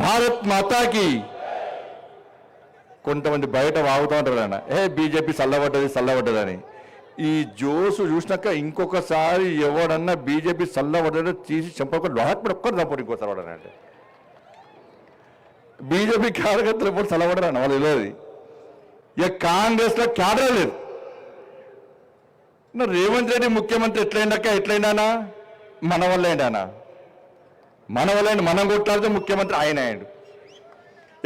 భారత్ మాతాకి. కొంతమంది బయట వాగుతూ ఉంటారు అన్న ఏ బీజేపీ చల్లబడ్డది చల్లబడ్డదని. ఈ జోసు చూసినాక ఇంకొకసారి ఎవడన్నా బీజేపీ చల్లబడ్డదో తీసి చంపక లోపల ఒక్కరు చంపడు ఇంకోసారి వాడని బీజేపీ కార్యకర్తలు ఎప్పుడు చల్లబడరు అన్న వాళ్ళు తెలియదు. ఇక కాంగ్రెస్లో క్యాడర్ లేదు. రేవంత్ రెడ్డి ముఖ్యమంత్రి ఎట్లయిందాక ఎట్లయిందానా మన వల్ల ఏంటానా మన వల్ల మనం కొట్లాడితే ముఖ్యమంత్రి ఆయన అయ్యాడు.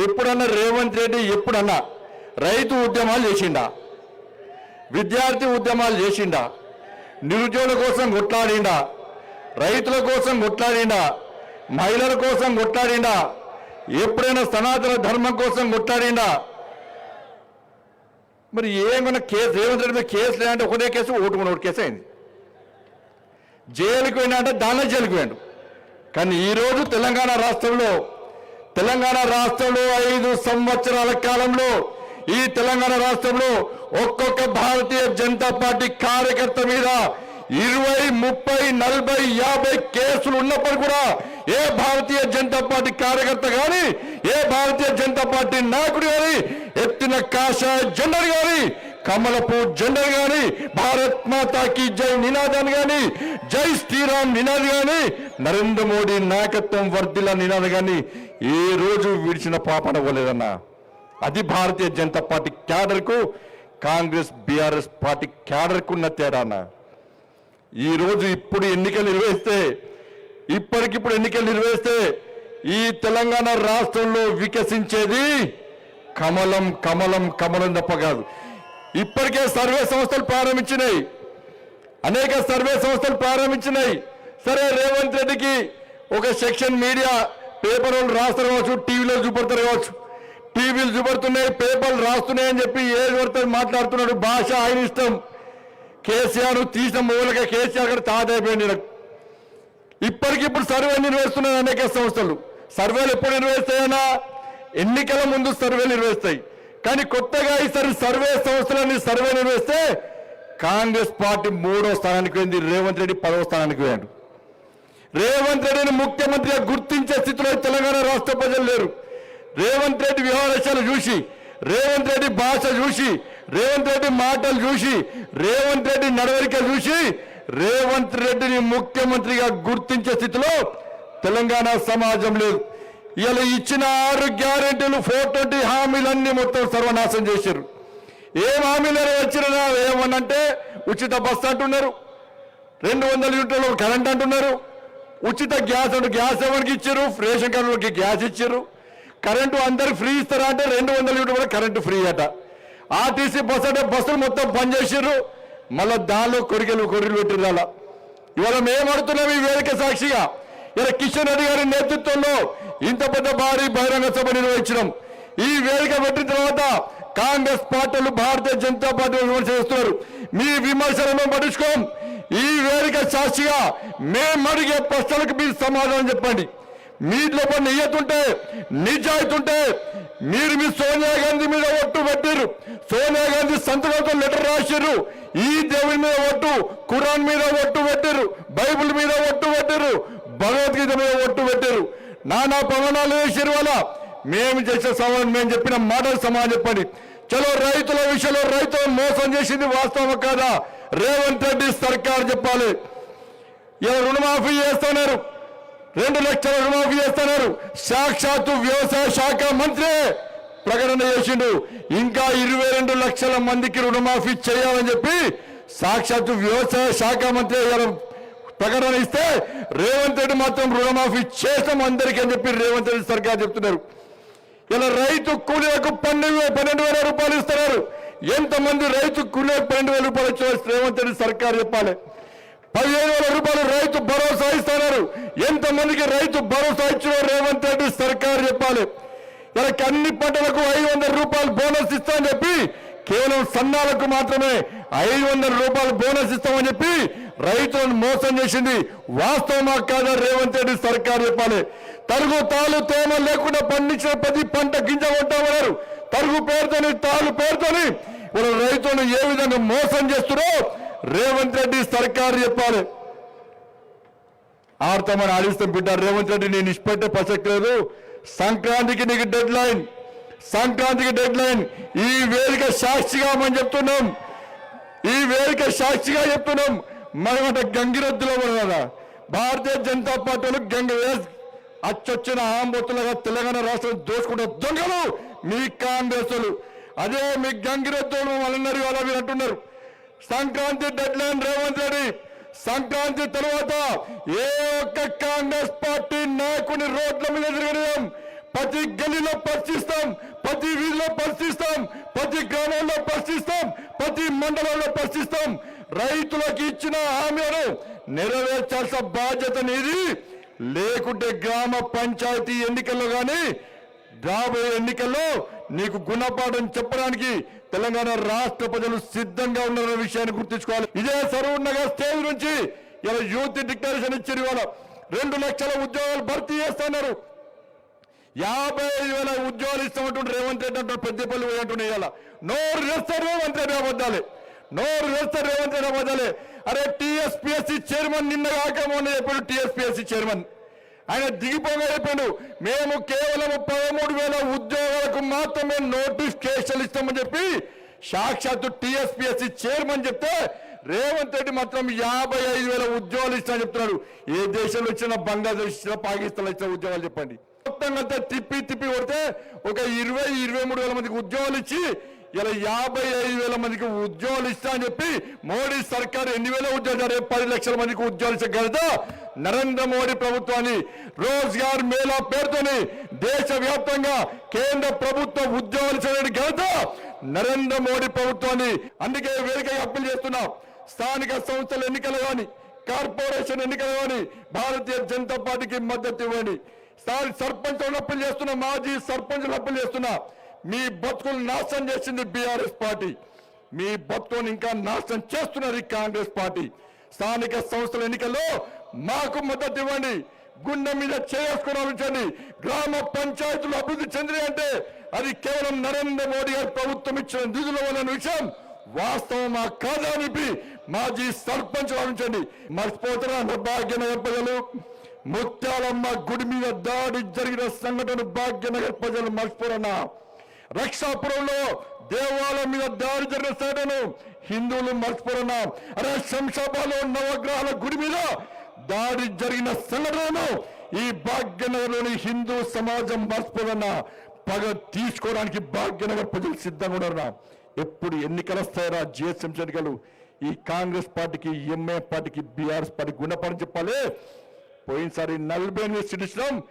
ఎప్పుడన్నా రేవంత్ రెడ్డి ఎప్పుడన్నా రైతు ఉద్యమాలు చేసిండా? విద్యార్థి ఉద్యమాలు చేసిండా? నిరుద్యోగుల కోసం కొట్లాడిండా? రైతుల కోసం కొట్లాడిండా? మహిళల కోసం కొట్లాడిండా? ఎప్పుడైనా సనాతన ధర్మం కోసం కొట్లాడిండా? మరి ఏమన్నా కేసు రేవంత్ రెడ్డి మీద కేసు లేదంటే ఒకటే కేసు ఓటుకున్న ఒకటి కేసు అయింది. జైలుకి పోయినా అంటే దానిలో జైలుకి పోయాడు. కానీ ఈరోజు తెలంగాణ రాష్ట్రంలో తెలంగాణ రాష్ట్రంలో ఐదు సంవత్సరాల కాలంలో ఈ తెలంగాణ రాష్ట్రంలో ఒక్కొక్క భారతీయ జనతా పార్టీ కార్యకర్త మీద ఇరవై ముప్పై నలభై యాభై కేసులు ఉన్నప్పుడు కూడా ఏ భారతీయ జనతా పార్టీ కార్యకర్త కానీ ఏ భారతీయ జనతా పార్టీ నాయకుడు కానీ ఎత్తిన కాషాయ జెండర్ కానీ కమలపు జెండర్ గాని భారత్ మాతాకి జై నినాదాన్ని గాని జై శ్రీరామ్ నినాది గాని నరేంద్ర మోడీ నాయకత్వం వర్ధిల నినాద్ గాని ఏ రోజు విడిచిన పాపన పోలేదన్నా అది భారతీయ జనతా పార్టీ క్యాడర్కు కాంగ్రెస్ బీఆర్ఎస్ పార్టీ క్యాడర్కు ఉన్న తేడా అన్న ఈ రోజు ఇప్పుడు ఎన్నికలు నిర్వహిస్తే ఇప్పటికిప్పుడు ఎన్నికలు నిర్వహిస్తే ఈ తెలంగాణ రాష్ట్రంలో వికసించేది కమలం కమలం కమలం తప్ప కాదు. ఇప్పటికే సర్వే సంస్థలు ప్రారంభించినాయి. అనేక సర్వే సంస్థలు ప్రారంభించినాయి. సరే రేవంత్ రెడ్డికి ఒక సెక్షన్ మీడియా పేపర్ వాళ్ళు రాస్తారు కావచ్చు టీవీలో చూపడతారు కావచ్చు. టీవీలు చూపడుతున్నాయి పేపర్లు రాస్తున్నాయి అని చెప్పి ఏది పడితే మాట్లాడుతున్నాడు? భాష ఆయన ఇష్టం. కేసీఆర్ తీసిన మూలక కేసీఆర్ గారు తాతైపోయింది నాకు ఇప్పటికిప్పుడు సర్వే నిర్వహిస్తున్నాయి అనేక సంస్థలు. సర్వేలు ఎప్పుడు నిర్వహిస్తాయన్నా? ఎన్నికల ముందు సర్వే నిర్వహిస్తాయి. కానీ కొత్తగా ఈసారి సర్వే సంస్థలన్నీ సర్వే నిర్వహిస్తే కాంగ్రెస్ పార్టీ మూడో స్థానానికి పోయింది రేవంత్ రెడ్డి పదవ స్థానానికి పోయాడు. రేవంత్ రెడ్డిని ముఖ్యమంత్రిగా గుర్తించే స్థితిలో తెలంగాణ రాష్ట్ర ప్రజలు లేరు. రేవంత్ రెడ్డి వ్యవహారాలు చూసి రేవంత్ రెడ్డి భాష చూసి రేవంత్ రెడ్డి మాటలు చూసి రేవంత్ రెడ్డి నడవడిక చూసి రేవంత్ రెడ్డిని ముఖ్యమంత్రిగా గుర్తించే స్థితిలో తెలంగాణ సమాజం లేదు. ఇలా ఇచ్చిన ఆరు గ్యారెంటీలు ఫోర్ ట్వంటీ హామీలన్నీ మొత్తం సర్వనాశం చేశారు ఏం హామీలు వచ్చినా ఏమనంటే ఉచిత బస్సు అంటున్నారు రెండు వందల యూనిట్ల కరెంట్ అంటున్నారు ఉచిత గ్యాస్ అంటే గ్యాస్ ఎవరికి ఇచ్చారు రేషన్ కార్డులకి గ్యాస్ ఇచ్చారు కరెంటు అందరికి ఫ్రీ ఇస్తారా అంటే రెండు వందల యూనిట్ కూడా కరెంటు ఫ్రీ అట. ఆర్టీసీ బస్సు అంటే బస్సులు మొత్తం బంద్ చేసిర్రు. మళ్ళీ దానిలో కొరికెలు కొరిలు పెట్టిర్రు అలా. ఇవాళ మేము అడుగుతున్నాం ఈ వేదిక సాక్షిగా. ఇలా కిషన్ రెడ్డి గారి నేతృత్వంలో ఇంత పెద్ద భారీ బహిరంగ సభ నిర్వహించడం. ఈ వేదిక పెట్టిన తర్వాత కాంగ్రెస్ పార్టీలు భారతీయ జనతా పార్టీ విమర్శ చేస్తున్నారు. మీ విమర్శలను పట్టించుకోం. ఈ వేదిక సాక్షిగా మేము అడిగే ప్రశ్నలకు మీరు సమాధానం చెప్పండి. మీట్లో కొన్ని నియ్యతుంటే నిజాయితీ ఉంటే మీరు మీ సోనియా గాంధీ మీద ఒట్టు పెట్టారు సోనియా గాంధీ సంతకంతో లెటర్ రాశారు ఈ దేవుని మీద ఒట్టు ఖురాన్ మీద ఒట్టు పెట్టారు బైబిల్ మీద ఒట్టు పెట్టారు భగవద్గీత మీద ఒట్టు పెట్టారు నానా ప్రమాణాలు వేసారు వల్ల మేము చేసే సమాధానం మేము చెప్పిన మాటలు సమాధానం చెప్పండి. చలో రైతుల విషయంలో రైతులు మోసం చేసింది వాస్తవం కాదా? రేవంత్ రెడ్డి సర్కార్ చెప్పాలి. ఇలా రుణమాఫీ చేస్తున్నారు. రెండు లక్షల రుణమాఫీ చేస్తున్నారు. సాక్షాత్తు వ్యవసాయ శాఖ మంత్రి ప్రకటన చేసిండు. ఇంకా ఇరవై రెండు లక్షల మందికి రుణమాఫీ చేయాలని చెప్పి సాక్షాత్తు వ్యవసాయ శాఖ మంత్రి ఇవాళ ప్రకటన ఇస్తే రేవంత్ రెడ్డి మాత్రం రుణమాఫీ చేస్తాం అందరికీ అని చెప్పి రేవంత్ రెడ్డి సర్కార్ చెప్తున్నారు. ఇలా రైతు కూలీలకు పన్నెండు పన్నెండు వేల రూపాయలు ఇస్తున్నారు. ఎంతమంది రైతు కూలీలకు పన్నెండు వేల రూపాయలు ఇచ్చిన రేవంత్ రెడ్డి సర్కార్ చెప్పాలి. పదిహేను వేల రూపాయలు రైతు భరోసా ఇస్తున్నారు. ఎంతమందికి రైతు భరోసా ఇచ్చిన రేవంత్ రెడ్డి సర్కార్ చెప్పాలి. ఇలా అన్ని పంటలకు ఐదు వందల రూపాయలు బోనస్ ఇస్తామని చెప్పి కేవలం సన్నాలకు మాత్రమే ఐదు వందల రూపాయలు బోనస్ ఇస్తామని చెప్పి రైతులను మోసం చేసింది వాస్తవమా కాదా రేవంత్ రెడ్డి సర్కార్ చెప్పాలి. తరుగు తాలు తేమ లేకుండా పండించిన ప్రతి పంట గింజ కొంటామన్నారు. తరుగు పేరుతోని తాలు పేరుతోని వాళ్ళ రైతులను ఏ విధంగా మోసం చేస్తున్నారో రేవంత్ రెడ్డి సర్కార్ చెప్పాలి. ఆడతామని ఆడిస్తాం బిడ్డ రేవంత్ రెడ్డి నేను ఇష్టపెట్టే ప్రసక్తి లేదు. సంక్రాంతికి నీకు డెడ్ లైన్ సంక్రాంతికి డెడ్ లైన్ ఈ వేదిక సాక్షిగా మనం చెప్తున్నాం. ఈ వేదిక సాక్షిగా చెప్తున్నాం. మనమంట గంగిరెద్దులో కదా. భారతీయ జనతా పార్టీలు గంగ అచ్చొచ్చిన ఆంబొత్తులుగా తెలంగాణ రాష్ట్రం దోచుకుంటే దొంగలు మీ కాంగ్రెస్లు అదే మీ గంగిరెద్దులు వాళ్ళన్నారు అలా మీరు అంటున్నారు. సంక్రాంతి డెడ్ లైన్ రేవంత్ రెడ్డి సంక్రాంతి తర్వాత ఏ ఒక్క కాంగ్రెస్ పార్టీ నాయకుని రోడ్ల మీద తిరగడం ప్రతి గల్లీలో పరిశీలిస్తాం ప్రతి వీధిలో పరిశీలిస్తాం ప్రతి గ్రామంలో పరిశీలిస్తాం ప్రతి మండలంలో పరిశీలిస్తాం. రైతులకు ఇచ్చిన హామీలను నెరవేర్చాల్సిన బాధ్యత నీది. లేకుంటే గ్రామ పంచాయతీ ఎన్నికల్లో కానీ రాబోయే ఎన్నికల్లో నీకు గుణపాఠం చెప్పడానికి తెలంగాణ రాష్ట్ర ప్రజలు సిద్ధంగా ఉన్నారన్న విషయాన్ని గుర్తుంచుకోవాలి. ఇదే సరూర్ నగర్ స్టేజ్ నుంచి ఇలా యూత్ డిక్లరేషన్ ఇచ్చారు ఇవాళ. రెండు లక్షల ఉద్యోగాలు భర్తీ చేస్తున్నారు. యాభై ఐదు వేల ఉద్యోగాలు ఇస్తామంటుంటే రేవంత్ రెడ్డి అంటారు పెద్దపల్లి పోయి అంటున్నాయి ఇవాళ. నోరు చేస్తారు రేవంత్ రెడ్డి అబద్ధాలే. నోరు వేస్తారు రేవంత్ రెడ్డి అబద్ధాలే అరే టీఎస్పీఎస్సీ చైర్మన్ నిన్న కాక మొన్న చెప్పాడు టీఎస్పీఎస్సీ చైర్మన్. ఆయన దిగిపోగా చెప్పాడు మేము కేవలం పదమూడు వేల ఉద్యోగాలకు మాత్రమే నోటిఫికేషన్ ఇస్తామని చెప్పి సాక్షాత్తు టీఎస్పీఎస్సీ చైర్మన్ చెప్తే రేవంత్ రెడ్డి మాత్రం యాభై ఐదు వేల ఉద్యోగాలు ఇస్తామని చెప్తున్నాడు. ఏ దేశంలో ఇచ్చిన బంగ్లాదేశ్ ఇచ్చిన పాకిస్తాన్ ఇచ్చిన ఉద్యోగాలు చెప్పండి. మొత్తం అంతా తిప్పి తిప్పి కొడితే ఒక ఇరవై ఇరవై మూడు వేల మందికి ఉద్యోగాలు ఇచ్చి ఇలా యాభై ఐదు వేల మందికి ఉద్యోగాలు ఇస్తా అని చెప్పి మోడీ సర్కార్ ఎన్ని వేల ఉద్యోగాలు రేపు పది లక్షల మందికి ఉద్యోగాలు ఇచ్చగలదా నరేంద్ర మోడీ ప్రభుత్వాన్ని రోజ్గార్ మేళా పేరుతోని దేశవ్యాప్తంగా కేంద్ర ప్రభుత్వ ఉద్యోగాలు చేయడానికి ఘనత నరేంద్ర మోడీ ప్రభుత్వాన్ని అందుకే వేదికగా అప్పీల్ చేస్తున్నాం. స్థానిక సంస్థల ఎన్నికలు కానీ కార్పొరేషన్ ఎన్నికలు కానీ భారతీయ జనతా పార్టీకి మద్దతు ఇవ్వండి. స్థానిక సర్పంచులను అప్పీల్ చేస్తున్నా మాజీ సర్పంచ్ అప్పీల్ చేస్తున్నా. మీ బతుకులు నాశనం చేసింది బీఆర్ఎస్ పార్టీ. మీ బతుకులను ఇంకా నాశనం చేస్తున్నారు ఈ కాంగ్రెస్ పార్టీ. స్థానిక సంస్థల ఎన్నికల్లో మాకు మద్దతు ఇవ్వండి. గుండె మీద చేసుకుని ఆలోచించండి గ్రామ పంచాయతీలు అభివృద్ధి చెందినాయి అంటే అది కేవలం నరేంద్ర మోడీ గారి ప్రభుత్వం ఇచ్చిన నిధుల వల్ల విషయం వాస్తవం మా అని మాజీ సర్పంచ్ ఆలోచించండి. మర్చిపోతున్నా భాగ్యనగర్ ప్రజలు? ముత్యాలమ్మ గుడి మీద దాడి జరిగిన సంఘటన భాగ్యనగర్ ప్రజలు మర్చిపోరన్నా? రక్షాపురంలో దేవాలయం మీద దాడి జరిగిన సంఘటన హిందువులు మర్చిపోరన్నా అరే శంషాబాలో నవగ్రహాల గుడి మీద దాడి జరిగిన సంఘటనను ఈ భాగ్యనగర్లోని హిందూ సమాజం మర్చిపోరన్నా పగ తీసుకోవడానికి భాగ్యనగర్ ప్రజలు సిద్ధంగా ఉన్నారా ఎప్పుడు ఎన్నికలు వస్తాయరా జిహెచ్ఎంసీ ఎన్నికలు? ఈ కాంగ్రెస్ పార్టీకి ఎంఏ పార్టీకి బీఆర్ఎస్ పార్టీ గుణపడం చెప్పాలి. పోయినసారి నలభై ఎనిమిది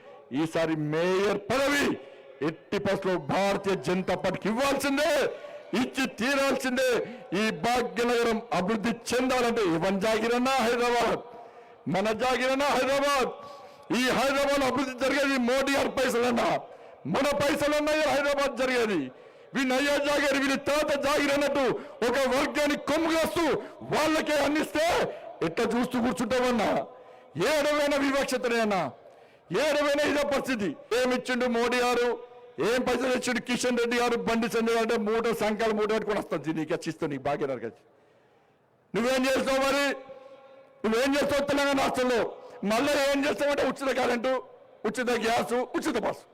ఈసారి మేయర్ పదవి ఎట్టి పసులో భారతీయ జనతా పార్టీకి ఇవ్వాల్సిందే ఇచ్చి తీరాల్సిందే. ఈ భాగ్యనగరం అభివృద్ధి చెందాలంటే ఇవన్ జాగిరన్నా హైదరాబాద్. మన జాగిరన్నా హైదరాబాద్. ఈ హైదరాబాద్ అభివృద్ధి జరిగేది మోడీ గారి పైసలన్నా. మన పైసలన్నా హైదరాబాద్ జరిగేది. వీని అయ్యా జాగారు వీని తాత జాగిరి అన్నట్టు ఒక వర్గాన్ని కొమ్ముగాస్తూ వాళ్ళకే అందిస్తే ఎట్లా చూస్తూ కూర్చుంటామన్నా? ఏడవైన వివక్షతనే అన్నా? ఏడవైన ఇదే పరిస్థితి. ఏమిచ్చిండు మోడీ గారు? ఏం పైసలు ఇచ్చాడు కిషన్ రెడ్డి గారు బండి సంజయ్ అంటే మూట సంఖ్యలు మూట పెట్టుకొని వస్తుంది నీకు ఇస్తాను నీకు బాగా వచ్చి. నువ్వేం చేస్తావు మరి? నువ్వేం చేస్తావు తెలంగాణ రాష్ట్రంలో? మళ్ళీ ఏం చేస్తావంటే ఉచిత కరెంటు ఉచిత గ్యాసు ఉచిత బస్సు.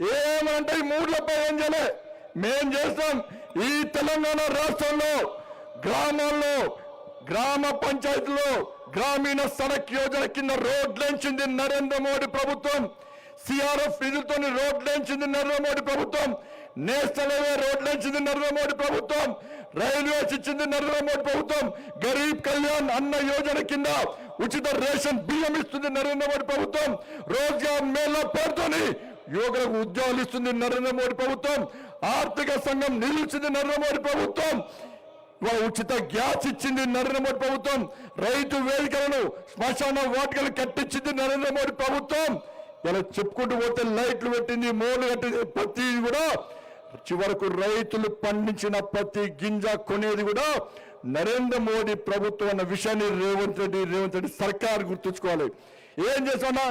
ఏమంటే ఈ మూడులపై ఏం చేయలే? మేం చేస్తాం ఈ తెలంగాణ రాష్ట్రంలో గ్రామాల్లో గ్రామ పంచాయతీలో గ్రామీణ సడక్ యోజన కింద రోడ్లు నరేంద్ర మోడీ ప్రభుత్వం. సిఆర్ఎఫ్ నిధులతో రోడ్లేంచింది నరేంద్ర మోడీ ప్రభుత్వం. నేషనల్ హైవే రోడ్లేంచింది నరేంద్ర మోడీ ప్రభుత్వం. రైల్వేస్ ఇచ్చింది నరేంద్ర మోడీ ప్రభుత్వం. గరీబ్ కళ్యాణ్ అన్న యోజన కింద ఉచిత రేషన్ బియ్యం ఇస్తుంది నరేంద్ర మోడీ ప్రభుత్వం. రోజ్గార్ మేళా పేరుతోని యువకులకు ఉద్యోగాలు ఇస్తుంది నరేంద్ర మోడీ ప్రభుత్వం. ఆర్థిక సంఘం నిలిచింది నరేంద్ర మోడీ ప్రభుత్వం. ఉచిత గ్యాస్ ఇచ్చింది నరేంద్ర మోడీ ప్రభుత్వం. రైతు వేదికలను శ్మశాన వాటికలు కట్టించింది నరేంద్ర మోడీ ప్రభుత్వం. ఇలా చెప్పుకుంటూ పోతే లైట్లు పెట్టింది మోలు కట్టింది ప్రతి కూడా చివరకు రైతులు పండించిన ప్రతి గింజ కొనేది కూడా నరేంద్ర మోడీ ప్రభుత్వం అన్న విషయాన్ని రేవంత్ రెడ్డి రేవంత్ రెడ్డి సర్కార్ గుర్తుంచుకోవాలి. ఏం చేస్తున్నా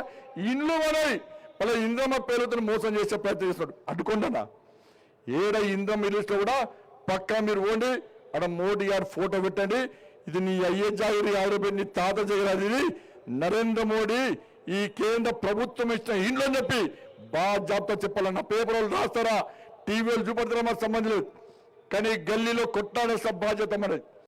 ఇండ్లు మనవి మళ్ళీ ఇంద్రమ్మ పేరుతో మోసం చేసే ప్రయత్నం చేస్తాడు అడ్డుకోండనా? ఏడ ఇంద్రమ్మ ఇల్లు కూడా పక్కా మీరు పోండి. అక్కడ మోడీ గారు ఫోటో పెట్టండి. ఇది నీ అయ్యే జాగిరి ఆడబెట్టి నీ తాత జగరాది నరేంద్ర మోడీ ఈ కేంద్ర ప్రభుత్వం ఇచ్చిన ఇండ్లు అని చెప్పి జాబితా చెప్పాలన్న పేపర్ వాళ్ళు రాస్తారా? టీవీలు చూపెడతారా మాకు సంబంధం లేదు. కానీ గల్లీలో కొట్టాడాల్సిన బాధ్యత మనది.